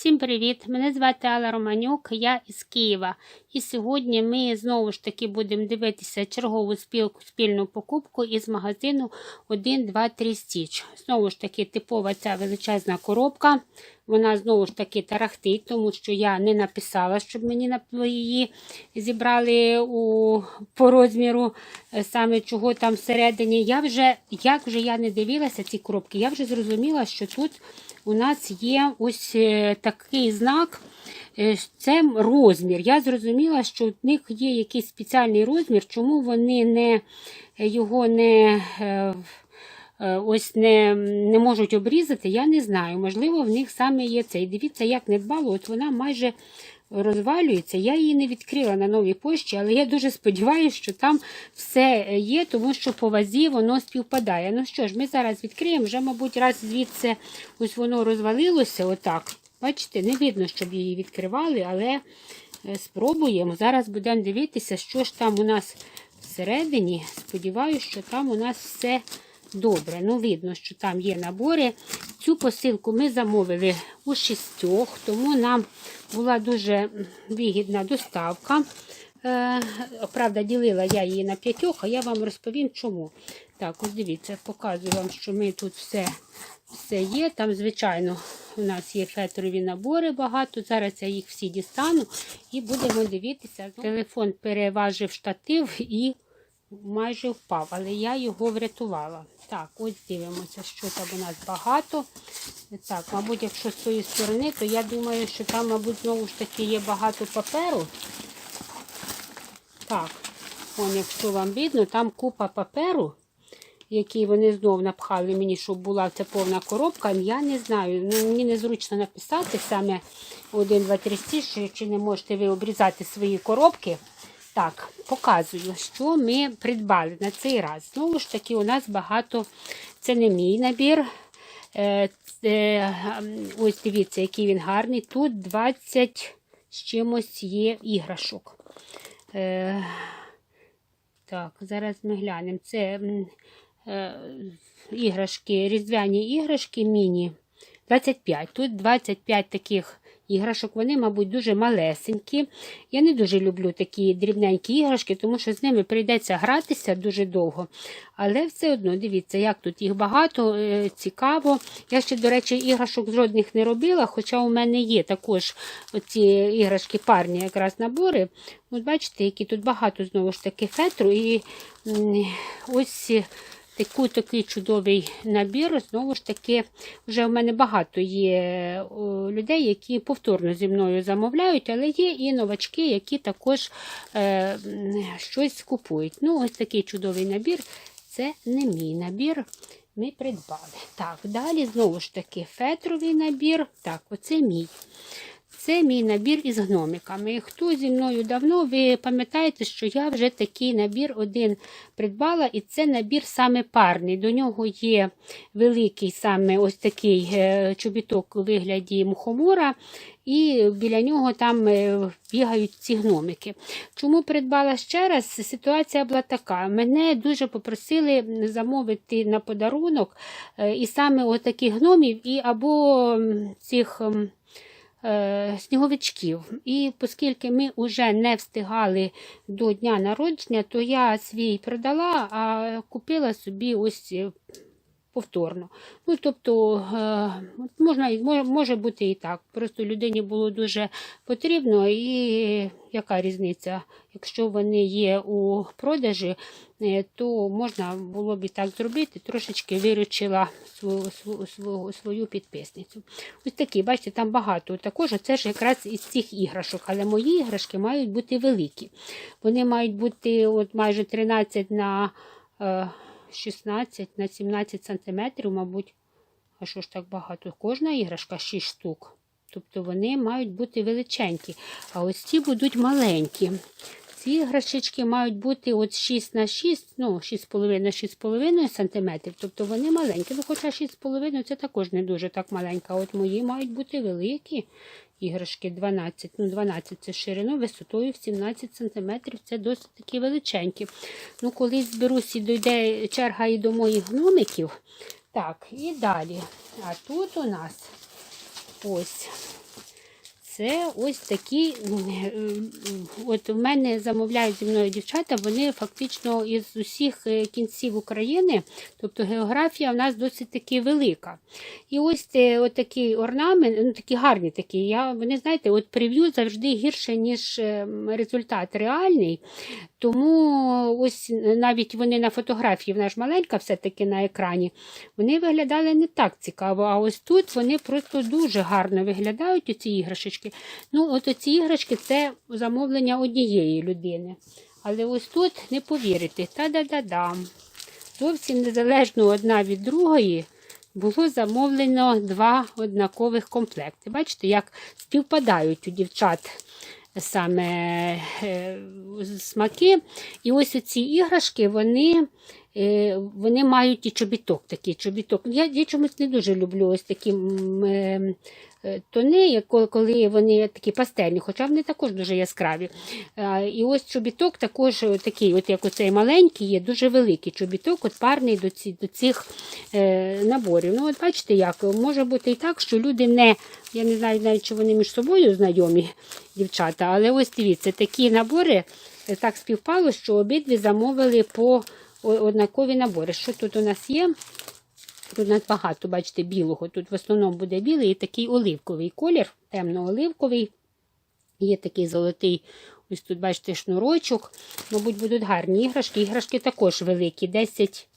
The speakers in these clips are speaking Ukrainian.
Всім привіт! Мене звати Алла Романюк, я із Києва. І сьогодні ми знову ж таки будемо дивитися чергову спілку, спільну покупку із магазину 1, 2, 3 Stitch. Знову ж таки, типова ця величезна коробка. Вона знову ж таки тарахтить, тому що я не написала, щоб мені її зібрали у, по розміру, е, саме чого там всередині. Я вже, як вже я не дивилася ці коробки, я вже зрозуміла, що тут у нас є ось е, такий знак. е, Це розмір. Я зрозуміла, що у них є якийсь спеціальний розмір, чому вони не, його не, е, ось не, не можуть обрізати, я не знаю. Можливо, в них саме є цей. Дивіться, як недбало, от вона майже розвалюється. Я її не відкрила на новій пошті, але я дуже сподіваюся, що там все є, тому що по вазі воно співпадає. Ну що ж, ми зараз відкриємо, вже, мабуть, раз звідси ось воно розвалилося, отак. Бачите, не видно, щоб її відкривали, але е, спробуємо. Зараз будемо дивитися, що ж там у нас всередині. Сподіваюся, що там у нас все добре. Ну, видно, що там є набори. Цю посилку ми замовили у шістьох, тому нам була дуже вигідна доставка. Е, правда, ділила я її на п'ятьох, а я вам розповім чому. Так, ось дивіться, показую вам, що ми тут все, все є. Там, звичайно, у нас є фетрові набори багато. Зараз я їх всі дістану і будемо дивитися. Телефон переважив штатив і майже впав, але я його врятувала. Так, ось дивимося, що там у нас багато. Так, мабуть, якщо з цієї сторони, то я думаю, що там, мабуть, знову ж таки є багато паперу. Так, он, якщо вам видно, там купа паперу, який вони знов напхали мені, щоб була ця повна коробка. Я не знаю, ну, мені незручно написати саме 1, 2, 3 стіж, чи не можете ви обрізати свої коробки. Так, показую, що ми придбали на цей раз. Знову ж таки, у нас багато, це не мій набір. Е, е, ось дивіться, який він гарний. Тут 20 з чимось є іграшок. Е, так, зараз ми глянемо. Це іграшки, різдвяні іграшки міні. 25. Тут 25 таких іграшок. Вони, мабуть, дуже малесенькі. Я не дуже люблю такі дрібненькі іграшки, тому що з ними прийдеться гратися дуже довго. Але все одно, дивіться, як тут їх багато, е, цікаво. Я ще, до речі, іграшок жодних не робила, хоча у мене є також ці іграшки парні якраз набори. От бачите, які тут багато знову ж таки фетру. І ось таку, такий чудовий набір. Знову ж таки, вже в мене багато є людей, які повторно зі мною замовляють, але є і новачки, які також е, щось купують. Ну, ось такий чудовий набір. Це не мій набір. Ми придбали. Так, далі знову ж таки фетровий набір. Так, оце мій. Це мій набір із гномиками. Хто зі мною давно, ви пам'ятаєте, що я вже такий набір один придбала, і це набір саме парний. До нього є великий саме ось такий е, чобіток у вигляді мухомора, і біля нього там е, бігають ці гномики. Чому придбала ще раз? Ситуація була така. Мене дуже попросили замовити на подарунок е, і саме ось таких гномів, і або цих. Е, сніговичків. І оскільки ми вже не встигали до дня народження, то я свій продала, а купила собі ось е, повторно. Ну, тобто, е, можна, може, бути і так. Просто людині було дуже потрібно, і яка різниця? Якщо вони є у продажі, е, то можна було б і так зробити, трошечки виручила свою, свою, свою, свою підписницю. Ось такі, бачите, там багато. Також це ж якраз із цих іграшок, але мої іграшки мають бути великі. Вони мають бути от майже 13 на е, 16 на 17 сантиметрів, мабуть. А що ж так багато? Кожна іграшка 6 штук. Тобто вони мають бути величенькі. А ось ці будуть маленькі. Ці іграшечки мають бути от 6 на 6, ну 6,5 на 6,5 см. Тобто вони маленькі. Ну, хоча 6,5 це також не дуже так маленька. От мої мають бути великі іграшки 12. Ну, 12 це ширину, висотою в 17 см. Це досить такі величенькі. Ну, колись зберусь і дойде черга і до моїх гномиків. Так, і далі. А тут у нас ось це ось такі. е, От в мене замовляють зі мною дівчата, вони фактично із усіх е, кінців України, тобто географія в нас досить таки велика. І ось от такий орнамент, ну такі гарні такі. Я, вони знаєте, от прев'ю завжди гірше, ніж е, результат реальний. Тому ось навіть вони на фотографії, вона ж маленька все-таки на екрані, вони виглядали не так цікаво. А ось тут вони просто дуже гарно виглядають, оці іграшечки. Ну, от оці іграшки це замовлення однієї людини. Але ось тут не повірите, та-да-да-дам. Зовсім незалежно одна від другої було замовлено два однакових комплекти. Бачите, як співпадають у дівчат саме е, смаки. І ось ці іграшки, вони. Е, Вони мають і чобіток такий чобіток. Я, я чомусь не дуже люблю ось такі е, е, тони, коли- вони такі пастельні, хоча вони також дуже яскраві. І ось чобіток також такий, от як оцей маленький, є дуже великий чобіток, от парний до, ці, до цих наборів. Ну, от бачите, як може бути і так, що люди не, я не знаю навіть, чи вони між собою знайомі, дівчата, але ось дивіться, такі набори так співпало, що обидві замовили по однакові набори. Що тут у нас є? Тут у нас багато, бачите, білого. Тут в основному буде білий і такий оливковий колір, темно-оливковий. Є такий золотий, ось тут, бачите, шнурочок. Мабуть, будуть гарні іграшки. Іграшки також великі, 10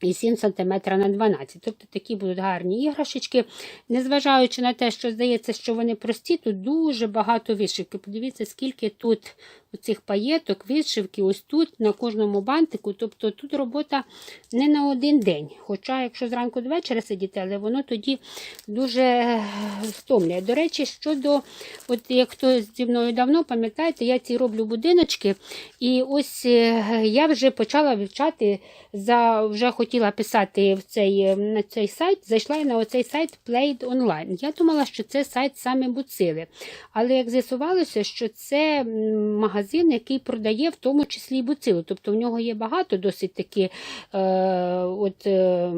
і 7 см на 12 Тобто такі будуть гарні іграшечки. Незважаючи на те, що здається, що вони прості, тут дуже багато вишивки. Подивіться, скільки тут оцих паєток, вишивки, ось тут, на кожному бантику. Тобто тут робота не на один день. Хоча, якщо зранку до вечора сидіти, але воно тоді дуже е, стомлює. До речі, щодо, от як хто зі мною давно, пам'ятаєте, я ці роблю будиночки. І ось е, я вже почала вивчати, за, вже хотіла писати в цей, е, на цей сайт, зайшла я на оцей сайт Played Online. Я думала, що це сайт саме Буцили. Але як з'ясувалося, що це магазин, який продає в тому числі і буцилу. Тобто в нього є багато досить таки е, от, е,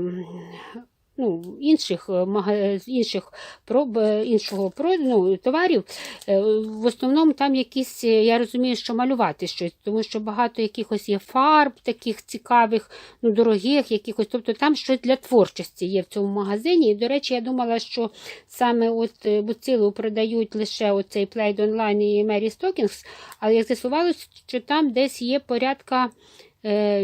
ну, інших, е, з інших проб, е, іншого ну, товарів. Е, В основному там якісь, е, я розумію, що малювати щось, тому що багато якихось є фарб таких цікавих, ну, дорогих, якихось. Тобто там щось для творчості є в цьому магазині. І, до речі, я думала, що саме от е, буцилу продають лише оцей Played Online і Mary Stockings, але як з'ясувалося, що там десь є порядка е,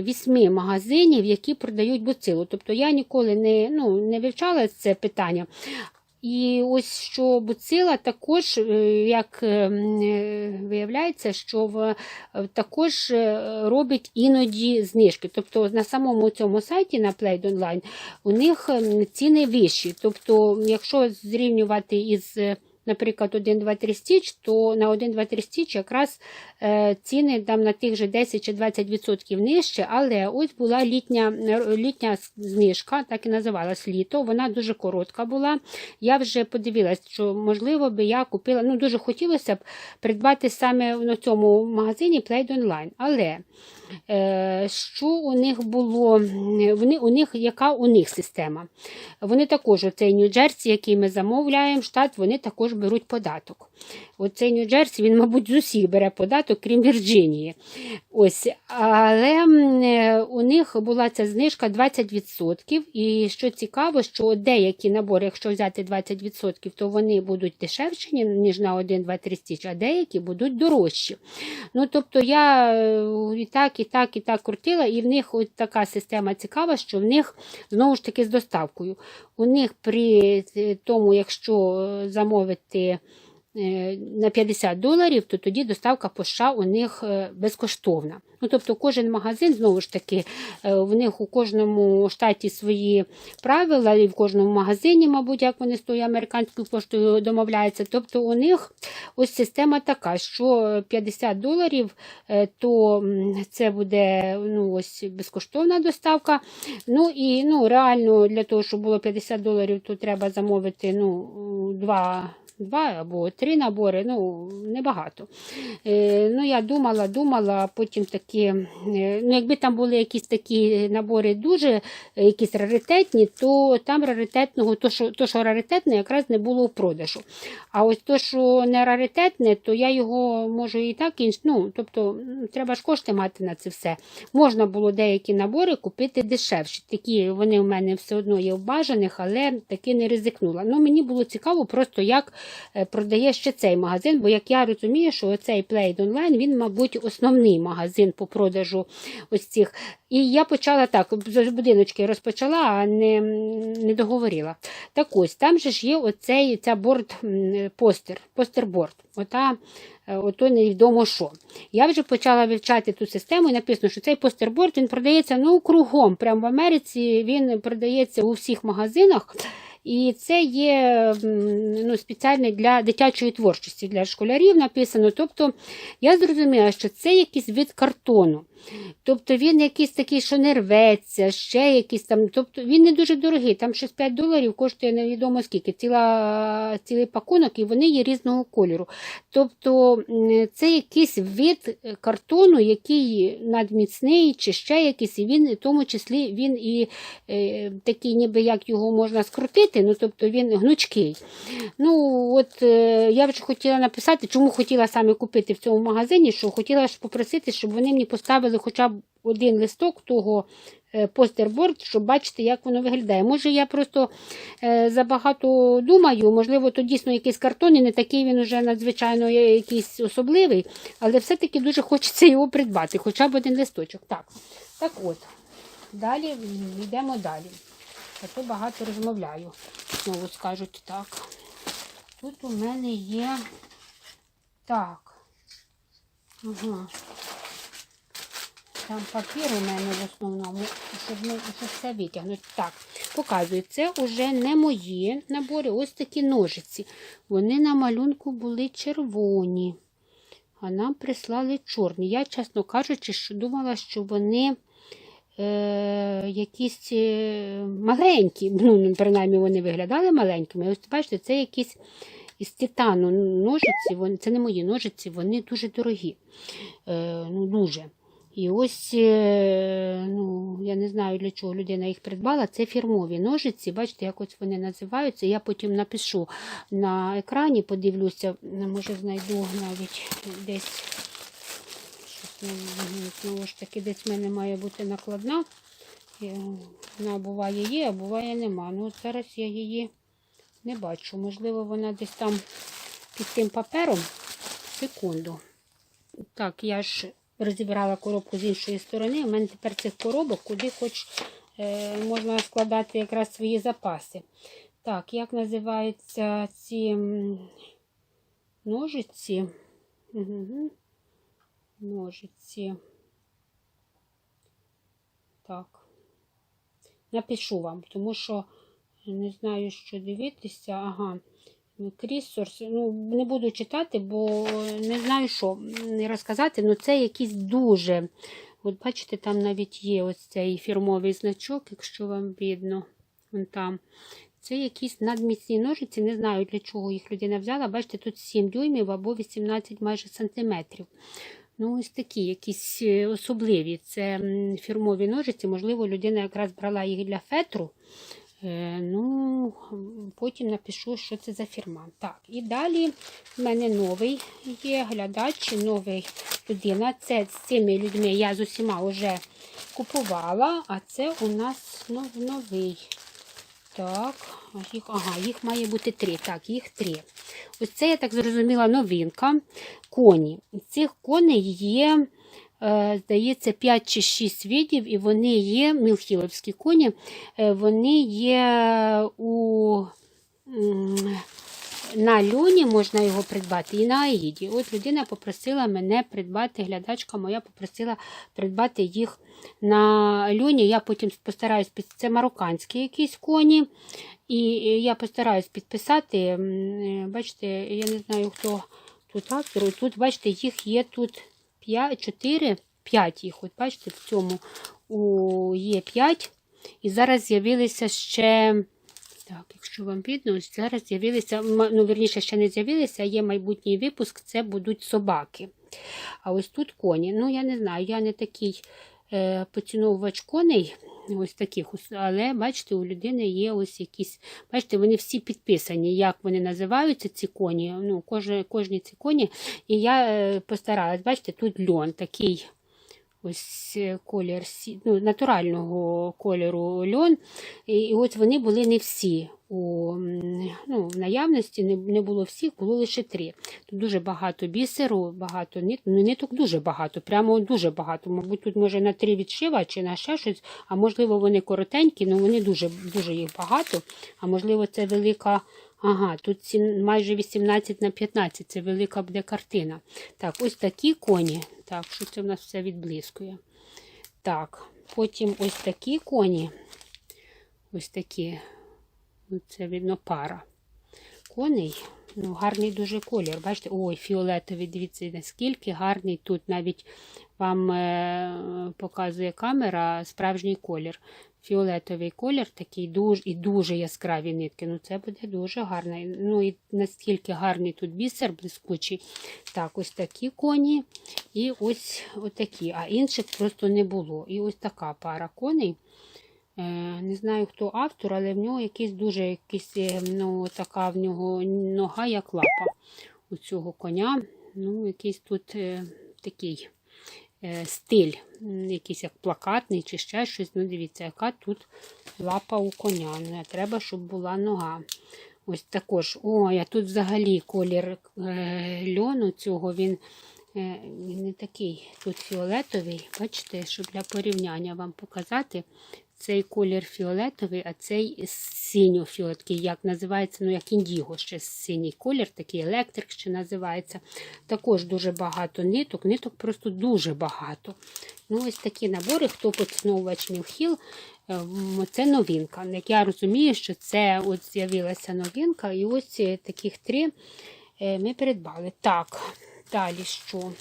вісьми магазинів, які продають буцилу. Тобто я ніколи не, ну, не вивчала це питання. І ось що буцила також, е, як е, е, виявляється, що в, е, також е, робить іноді знижки. Тобто на самому цьому сайті на Played Online у них ціни вищі. Тобто, якщо зрівнювати із, е, наприклад, 1, 2, 3 стіч, то на 1, 2, 3 стіч якраз е, ціни там на тих же 10 чи 20% нижче, але ось була літня, літня знижка, так і називалась літо. Вона дуже коротка була. Я вже подивилась, що можливо би я купила. Ну, дуже хотілося б придбати саме на цьому магазині Played Online. Але е, що у них було? Вони, у них, яка у них система? Вони також, оцей Нью-Джерсі, який ми замовляємо, штат, вони також беруть податок. Оцей Нью-Джерсі, він, мабуть, з усіх бере податок, крім Вірджинії. Ось, але е, у них була ця знижка 20%. І що цікаво, що деякі набори, якщо взяти 20%, то вони будуть дешевші, ніж на 1, 2, 3 стіч, а деякі будуть дорожчі. Ну, тобто я е, і так, і так, і так крутила, і в них ось така система цікава, що в них знову ж таки з доставкою. У них при е, тому, якщо е, замовити на 50 доларів, то тоді доставка по США у них е, безкоштовна. Ну, тобто кожен магазин, знову ж таки, е, в них у кожному штаті свої правила, і в кожному магазині, мабуть, як вони з тою американською поштою домовляються. Тобто у них ось система така, що 50 доларів, е, то це буде ну, ось безкоштовна доставка. Ну і ну, реально для того, щоб було 50 доларів, то треба замовити ну, два. Два або три набори, ну, небагато. Е, ну, я думала, думала, потім такі, е, ну, якби там були якісь такі набори дуже е, якісь раритетні, то там раритетного, то що, то, що раритетне, якраз не було в продажу. А ось то, що не раритетне, то я його можу і так інш... ну, тобто треба ж кошти мати на це все. Можна було деякі набори купити дешевші. Такі вони в мене все одно є в бажаних, але таки не ризикнула. Ну, мені було цікаво просто, як продає ще цей магазин, бо як я розумію, що оцей Played Online, він, мабуть, основний магазин по продажу ось цих. І я почала так, з будиночки розпочала, а не, не договорила. Так ось, там же ж є оцей ця борт постер, постерборд. Ота, е, ото невідомо що. Я вже почала вивчати ту систему і написано, що цей постерборд він продається ну, кругом. Прямо в Америці він продається у всіх магазинах. І це є ну, спеціальне для дитячої творчості, для школярів написано. Тобто я зрозуміла, що це якийсь вид картону. Тобто він якийсь такий, що не рветься, ще якийсь там. Тобто він не дуже дорогий, там щось 5 доларів коштує невідомо скільки, ціла, цілий пакунок, і вони є різного кольору. Тобто це якийсь вид картону, який надміцний, чи ще якийсь, і він, в тому числі, він і е, такий, ніби як його можна скрутити, ну тобто він гнучкий. Ну, от е, я вже хотіла написати, чому хотіла саме купити в цьому магазині, що хотіла ж попросити, щоб вони мені поставили хоча б один листок того е, постерборд, щоб бачити, як воно виглядає. Може, я просто е, забагато думаю, можливо, то дійсно якийсь картон, і не такий він уже надзвичайно якийсь особливий, але все-таки дуже хочеться його придбати, хоча б один листочок. Так, так от, далі йдемо далі. А то багато розмовляю. Знову скажуть так. Тут у мене є так. Ага. Там папір у мене в основному, щоб, щоб все витягнути. Так, показую, це вже не мої набори, ось такі ножиці. Вони на малюнку були червоні, а нам прислали чорні. Я, чесно кажучи, що думала, що вони е, якісь е, маленькі. Ну, принаймні вони виглядали маленькими. Ось бачите, це якісь із титану ножиці. Вони, це не мої ножиці, вони дуже дорогі. Е, ну, дуже. І ось, е, ну, я не знаю, для чого людина їх придбала. Це фірмові ножиці. Бачите, як ось вони називаються. Я потім напишу на екрані, подивлюся, може знайду навіть десь. Знову ж таки, десь в мене має бути накладна. Е, Вона буває є, а буває нема. Ну, зараз я її не бачу. Можливо, вона десь там під тим папером. Секунду. Так, я ж розібрала коробку з іншої сторони. У мене тепер цих коробок, куди хоч е, можна складати якраз свої запаси. Так, як називаються ці ножиці? Угу. Ножиці. Так. Напишу вам, тому що не знаю, що дивитися. Ага. Крісорс, ну, не буду читати, бо не знаю, що м, розказати. Ну, це якийсь дуже. От бачите, там навіть є ось цей фірмовий значок, якщо вам видно. Вон там. Це якісь надміцні ножиці, не знаю, для чого їх людина взяла. Бачите, тут 7 дюймів або 18 майже сантиметрів. Ну, ось такі, якісь е, особливі. Це фірмові ножиці. Можливо, людина якраз брала їх для фетру. Е, ну, потім напишу, що це за фірма. Так, і далі в мене новий є глядач, новий людина. Це з цими людьми я з усіма вже купувала, а це у нас новий. Так, їх, ага, їх має бути три. Так, їх три. Ось це, я так зрозуміла, новинка. Коні. Цих коней є, здається, 5 чи 6 видів, і вони є мілхіловські коні. Е, вони є у. На льоні можна його придбати і на Аїді. От людина попросила мене придбати, глядачка моя попросила придбати їх на льоні. Я потім постараюсь це марокканські якісь коні. І я постараюсь підписати. Е, Бачите, я не знаю, хто тут автор. Тут, бачите, їх є тут 5, 4, 5 їх. От бачите, в цьому у, є 5. І зараз з'явилися ще Так, якщо вам видно, зараз з'явилися, ну, верніше, ще не з'явилися, є майбутній випуск, це будуть собаки. А ось тут коні. Ну, я не знаю, я не такий е, поціновувач коней, ось таких, але бачите, у людини є ось якісь, бачите, вони всі підписані, як вони називаються, ці коні. Ну, кожні, кожні ці коні. І я е, постаралась, бачите, тут льон такий. Ось е, колір ну, натурального кольору льон. І ось вони були не всі у ну, в наявності, не, не було всіх, було лише три. Тут дуже багато бісеру, багато нит, ну ниток дуже багато, прямо дуже багато. Мабуть, тут може на три відшива чи на ще щось, а можливо вони коротенькі, але вони дуже, дуже їх багато. А можливо, це велика. Ага, тут сім- майже 18 на 15, це велика буде картина. Так, ось такі коні. Так, що це в нас все відблискує. Так, потім ось такі коні. Ось такі. Ну, Це видно пара. Коней. Ну, гарний дуже колір. Бачите, ой, фіолетовий, дивіться, наскільки гарний тут навіть вам е, показує камера справжній колір. Фіолетовий колір такий дуже і дуже яскраві нитки. Ну, це буде дуже гарно. Ну і наскільки гарний тут бісер блискучий. Так, ось такі коні. І ось отакі. А інших просто не було. І ось така пара коней. Е, Не знаю, хто автор, але в нього якийсь дуже якийсь, е, ну, така в нього нога, як лапа у цього коня. Ну, якийсь тут е, такий е, стиль, якийсь як плакатний чи ще щось. Ну, дивіться, яка тут лапа у коня. Не треба, щоб була нога. Ось також. Ой, а тут взагалі колір е, льону цього він. е, Він не такий тут фіолетовий. Бачите, щоб для порівняння вам показати. Цей колір фіолетовий, а цей синьо-фіолетовий, як називається, ну як індіго, ще синій колір, такий електрик ще називається. Також дуже багато ниток, ниток просто дуже багато. Ну, ось такі набори, хто поціновувач Мілхіл, ем, це новинка. Як я розумію, що це от з'явилася новинка, і ось е, таких три е, ми придбали. Так, далі що?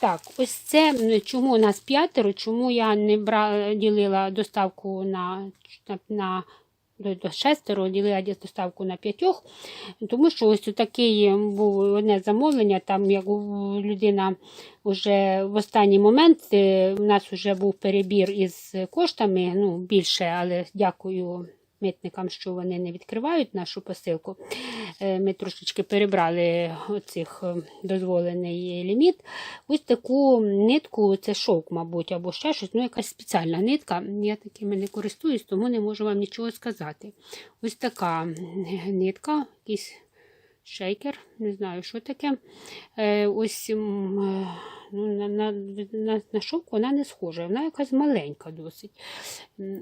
Так, ось це чому у нас п'ятеро, чому я не бра, ділила доставку на, на, до, шестеро, ділила доставку на п'ятьох, тому що ось такий був одне замовлення, там як людина вже в останній момент е, у нас вже був перебір із коштами, ну більше, але дякую митникам, що вони не відкривають нашу посилку. Е, Ми трошечки перебрали оцих е, дозволений ліміт. Ось таку нитку, це шовк, мабуть, або ще щось, ну якась спеціальна нитка. Я такими не користуюсь, тому не можу вам нічого сказати. Ось така нитка, якийсь шейкер, не знаю, що таке. Е, Ось е, ну, на на, на, на шовк вона не схожа, вона якась маленька досить.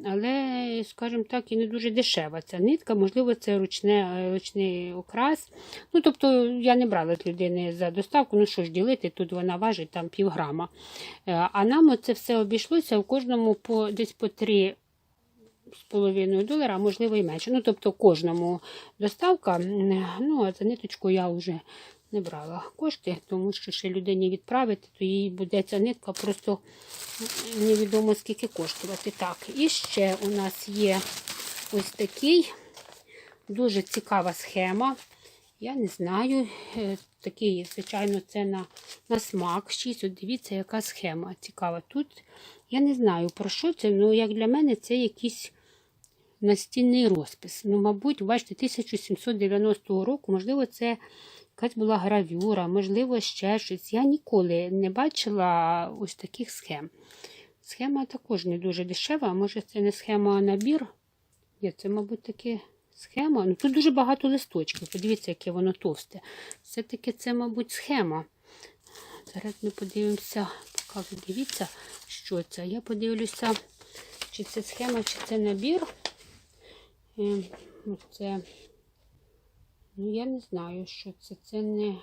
Але, скажімо так, і не дуже дешева ця нитка, можливо, це ручне, е, ручний окрас. Ну, Тобто я не брала з людини за доставку, ну що ж ділити, тут вона важить там півграма. Е, а нам це все обійшлося в кожному по десь по три 2,5 долара, а можливо і менше. Ну, тобто, кожному доставка. Ну, а за ниточку я вже не брала кошти, тому що ще людині відправити, то їй буде ця нитка просто невідомо скільки коштувати. Так, і ще у нас є ось такий дуже цікава схема. Я не знаю. Е, такий, звичайно, це на на смак. 6. От дивіться, яка схема цікава. Тут я не знаю, про що це, але як для мене це якісь настінний розпис. Ну, мабуть, бачите, 1790 року, можливо, це якась була гравюра, можливо, ще щось. Я ніколи не бачила ось таких схем. Схема також не дуже дешева, а може це не схема, а набір. Ні, це, мабуть, таки схема. Ну, тут дуже багато листочків. Подивіться, яке воно товсте. Все-таки це, мабуть, схема. Зараз ми подивимося, покажу, дивіться, що це. Я подивлюся, чи це схема, чи це набір. Це, ну, я не знаю, що це. Це не.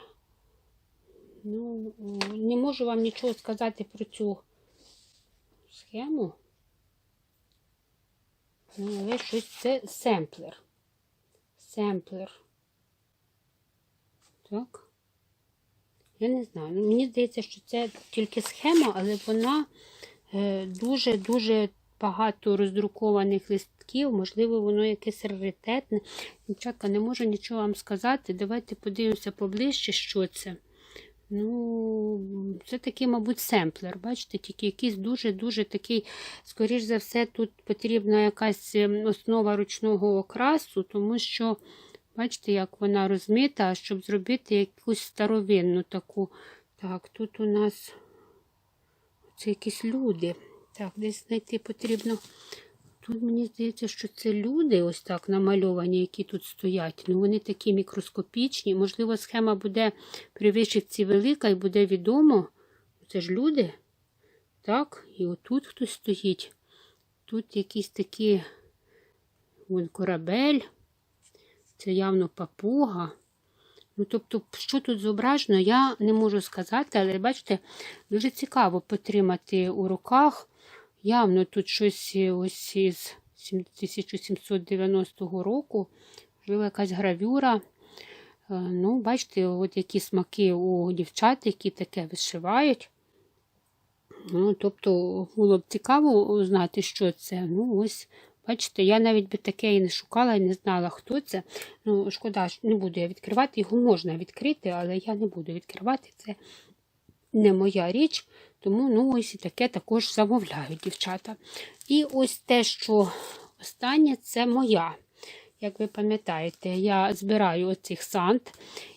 Ну, не можу вам нічого сказати про цю схему. Ну, але щось це семплер. Семплер. Так. Я не знаю. Ну, мені здається, що це тільки схема, але вона дуже-дуже багато роздрукованих листків листків, можливо, воно якесь раритетне. Дівчатка, не можу нічого вам сказати. Давайте подивимося поближче, що це. Ну, це такий, мабуть, семплер. Бачите, тільки якийсь дуже-дуже такий, скоріш за все, тут потрібна якась ем, основа ручного окрасу, тому що, бачите, як вона розмита, щоб зробити якусь старовинну таку. Так, тут у нас це якісь люди. Так, десь знайти потрібно. Тут мені здається, що це люди ось так намальовані, які тут стоять. Ну, вони такі мікроскопічні. Можливо, схема буде при вишивці велика і буде відомо. Це ж люди. Так, і отут хтось стоїть. Тут якісь такі вон корабель. Це явно папуга. Ну, тобто, що тут зображено, я не можу сказати, але бачите, дуже цікаво потримати у руках. Явно тут щось ось із 1790 року, можливо, якась гравюра. Е, Ну, бачите, от які смаки у дівчат, які таке вишивають. Ну, тобто, було б цікаво знати, що це. Ну, ось, бачите, я навіть би таке і не шукала, і не знала, хто це. Ну, шкода, що не буду я відкривати. Його можна відкрити, але я не буду відкривати. Це не моя річ. Тому ну, ось і таке також замовляють дівчата. І ось те, що останнє, це моя. Як ви пам'ятаєте, я збираю оцих сант.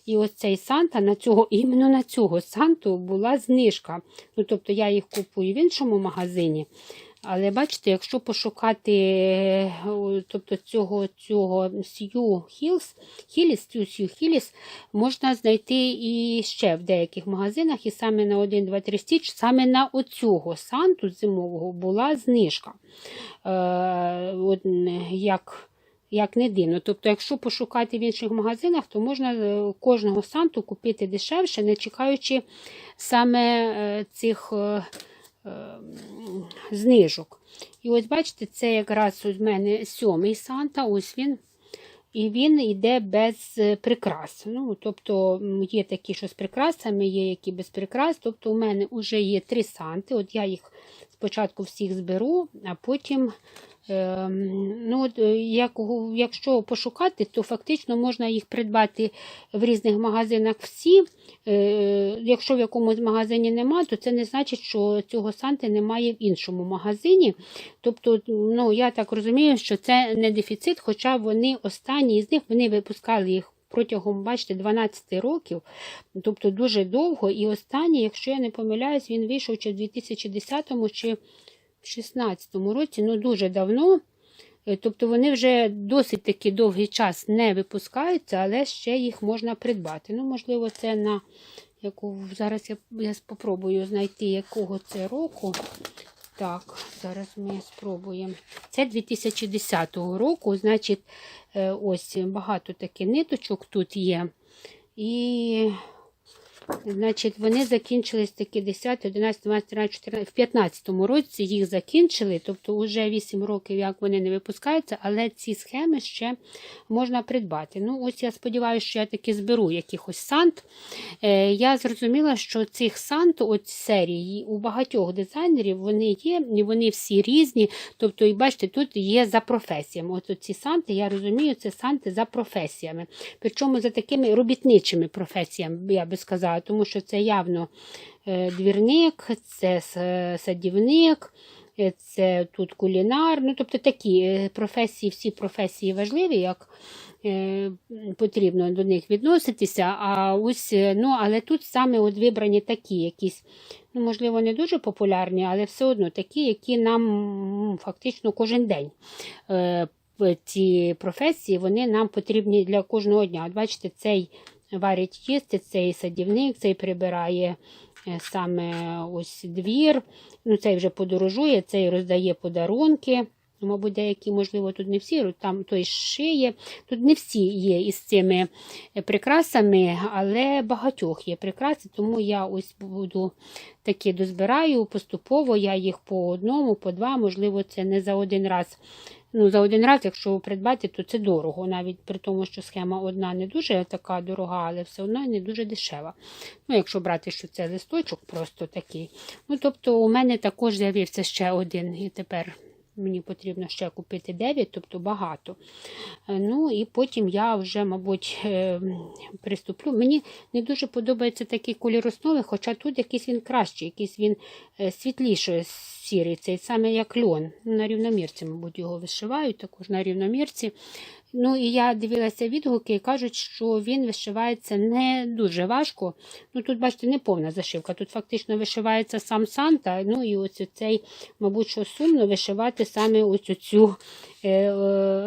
І оцей цей санта на цього, іменно на цього санту була знижка. Ну, тобто я їх купую в іншому магазині. Але бачите, якщо пошукати е, тобто цього цього Сью Хілс, Хіліс, цю Сью Хіліс, можна знайти і ще в деяких магазинах, і саме на 1, 2, 3 стіч, саме на оцього санту зимового була знижка. Е, як як не дивно. Тобто, якщо пошукати в інших магазинах, то можна е, кожного санту купити дешевше, не чекаючи саме е, цих знижок. І ось, бачите, це якраз у мене сьомий санта, ось він. І він йде без прикрас. Ну, Тобто є такі, що з прикрасами, є які без прикрас. Тобто, у мене вже є три санти. От я їх спочатку всіх зберу, а потім Ну, е, як, Якщо пошукати, то фактично можна їх придбати в різних магазинах всі. Е, якщо в якомусь магазині нема, то це не значить, що цього санти немає в іншому магазині. Тобто, ну, я так розумію, що це не дефіцит, хоча вони останні з них вони випускали їх. Протягом, бачите, 12 років, тобто дуже довго. І останній, якщо я не помиляюсь, він вийшов чи в 2010 чи в 16-му році, ну дуже давно. Е, тобто вони вже досить таки довгий час не випускаються, але ще їх можна придбати. Ну, можливо, це на яку зараз я я спробую знайти якого це року. Так, зараз ми спробуємо. Це 2010 року, значить, е, ось багато таких ниточок тут є. І Значить, Вони закінчились такі 10, 11, 12, 13, 14, в 15 році їх закінчили, тобто вже 8 років, як вони не випускаються, але ці схеми ще можна придбати. Ну, ось Я сподіваюся, що я таки зберу якихось сант. Е, Я зрозуміла, що цих сант от серії у багатьох дизайнерів вони є, і вони всі різні. Тобто, і бачите, тут є за професіями. От ці санти, я розумію, це санти за професіями. Причому за такими робітничими професіями, я би сказала тому що це явно е, двірник, це садівник, е, це тут кулінар. Ну, тобто такі е, професії, всі професії важливі, як потрібно до них відноситися. А ось, ну, Але тут саме от вибрані такі якісь, ну, можливо, не дуже популярні, але все одно такі, які нам фактично кожен день. Ці професії вони нам потрібні для кожного дня. От бачите, цей варить їсти, цей садівник, цей прибирає е, саме ось двір. Ну, Цей вже подорожує, цей роздає подарунки. Ну, мабуть, деякі, можливо, тут не всі, там той шиє. Тут не всі є із цими е, прикрасами, але багатьох є прикраси, тому я ось буду такі дозбираю поступово, я їх по одному, по два, можливо, це не за один раз Ну, За один раз, якщо ви придбати, то це дорого, навіть при тому, що схема одна не дуже така дорога, але все одно не дуже дешева. Ну, Якщо брати, що це листочок просто такий. Ну, Тобто, у мене також з'явився ще один. І тепер Мені потрібно ще купити 9, тобто багато. Е, Ну і потім я вже, мабуть, е, приступлю. Мені не дуже подобається такий колір основи, хоча тут якийсь він кращий, якийсь він е, світліший сірий, цей саме як льон. На рівномірці, мабуть, його вишивають, також на рівномірці. Ну і я дивилася відгуки і кажуть, що він вишивається не дуже важко. Ну тут, бачите, не повна зашивка. Тут фактично вишивається сам Санта. Ну і ось цей, мабуть, що сумно вишивати саме ось цю е, е,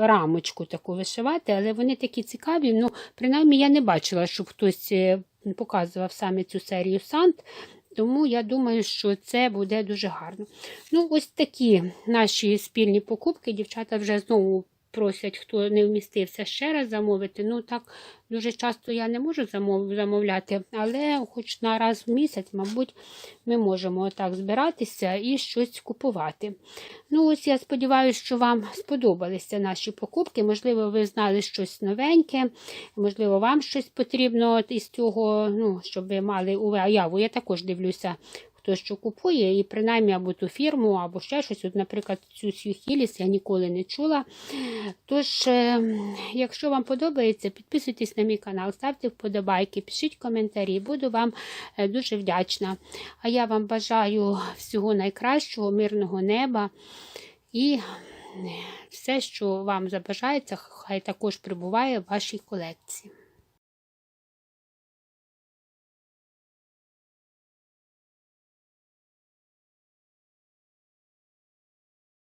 рамочку таку вишивати, але вони такі цікаві. Ну, принаймні, я не бачила, щоб хтось е, показував саме цю серію Сант. Тому я думаю, що це буде дуже гарно. Ну, ось такі наші спільні покупки. Дівчата вже знову просять, хто не вмістився ще раз замовити. Ну так дуже часто я не можу замов, замовляти, але хоч на раз в місяць, мабуть, ми можемо отак збиратися і щось купувати. Ну, ось я сподіваюся, що вам сподобалися наші покупки. Можливо, ви знали щось новеньке, можливо, вам щось потрібно із цього, ну, щоб ви мали уяву. Я також дивлюся хто що купує, і принаймні або ту фірму, або ще щось. От, Наприклад, цю Сьюхіліс я ніколи не чула. Тож, е, якщо вам подобається, підписуйтесь на мій канал, ставте вподобайки, пишіть коментарі, буду вам е, дуже вдячна. А я вам бажаю всього найкращого, мирного неба і все, що вам забажається, хай також прибуває в вашій колекції.